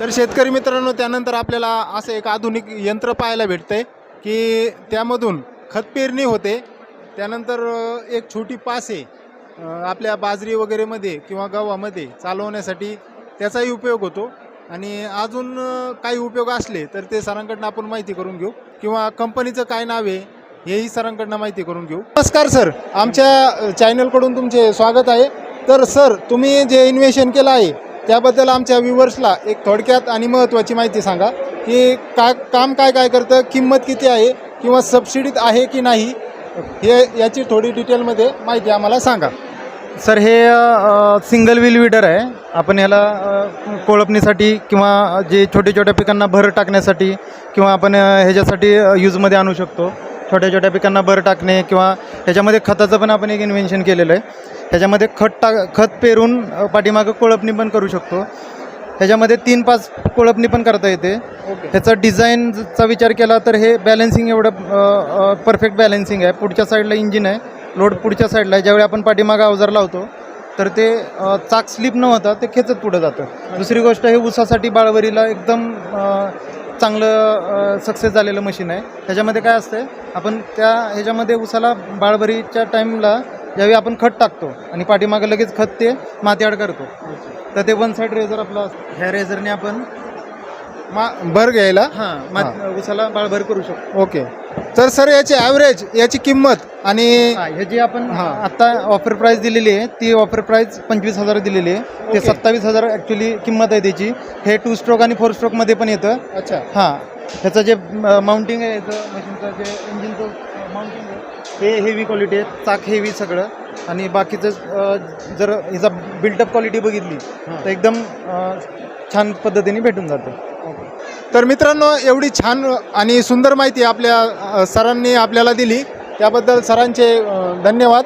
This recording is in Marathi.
तर शेतकरी मित्रांनो त्यानंतर आपल्याला असं एक आधुनिक यंत्र पाहायला भेटतंय की त्यामधून खत पेरणी होते. त्यानंतर एक छोटी पास आहे आपल्या बाजरी वगैरेमध्ये किंवा गव्हामध्ये चालवण्यासाठी त्याचाही उपयोग होतो. आणि अजून काही उपयोग असले तर ते सरांकडनं आपण माहिती करून घेऊ. किंवा कंपनीचं काय नाव आहे हेही सरांकडनं माहिती करून घेऊ. नमस्कार सर. आमच्या चॅनलकडून तुमचे स्वागत आहे. तर सर तुम्ही जे इन्व्हेशन केलं आहे त्याबद्दल आमच्या व्ह्युअर्सला एक थोडक्यात आणि महत्त्वाची माहिती सांगा की का काम काय काय करतं किंमत किती आहे किंवा सबसिडीत आहे की नाही हे याची थोडी डिटेलमध्ये माहिती आम्हाला सांगा. सर हे सिंगल व्हील विडर आहे. आपण ह्याला कोळपणीसाठी किंवा जे छोट्या छोट्या पिकांना भर टाकण्यासाठी किंवा आपण ह्याच्यासाठी यूजमध्ये आणू शकतो. छोट्या छोट्या पिकांना भर टाकणे किंवा ह्याच्यामध्ये खताचं पण आपण एक इन्व्हेन्शन केलेलं आहे. ह्याच्यामध्ये खत टा खत पेरून पाठीमागं कोळपणी पण करू शकतो. ह्याच्यामध्ये तीन पाच कोळपणी पण करता येते. ह्याचा डिझाईनचा विचार केला तर हे बॅलन्सिंग एवढं परफेक्ट बॅलन्सिंग आहे. पुढच्या साईडला इंजिन आहे. लोड पुढच्या साईडला आहे. ज्यावेळी आपण पाठीमागं अवजार लावतो तर ते चाक स्लिप न होता ते खेचत पुढं जातं. दुसरी गोष्ट हे ऊसासाठी बाळवरीला एकदम चांगलं सक्सेस झालेलं मशीन आहे. त्याच्यामध्ये काय असतं आपण त्या ह्याच्यामध्ये ऊसाला बाळवरीच्या टाईमला ज्यावेळी आपण खत टाकतो आणि पाठीमागं लगेच खत ते माती आड करतो. तर ते वन साईड रेझर आपला ह्या रेझरने आपण मा भर घ्यायला हां. मात उसाला बाळभर करू शकतो. ओके. तर सर याची ॲव्हरेज याची किंमत आणि हां ह्याची आपण हां. आता ऑफर प्राईस दिलेली आहे ती ऑफर प्राईस पंचवीस हजार दिलेली आहे. ते. सत्तावीस हजार ॲक्च्युली किंमत आहे त्याची. हे टू स्ट्रोक आणि फोर स्ट्रोकमध्ये पण येतं. अच्छा. हां. ह्याचं जे माउंटिंग आहे याचं मशीनचं जे इंजिनचं माउंटिंग आहे हे हेवी क्वालिटी आहे चाक हेवी सगळं. आणि बाकीचं जर ह्याचा बिल्टअप क्वालिटी बघितली तर एकदम छान पद्धतीने भेटून जातं. तर मित्रांनो एवढी छान आणि सुंदर माहिती आपल्या सरांनी आपल्याला दिली. त्याबद्दल सरांचे धन्यवाद.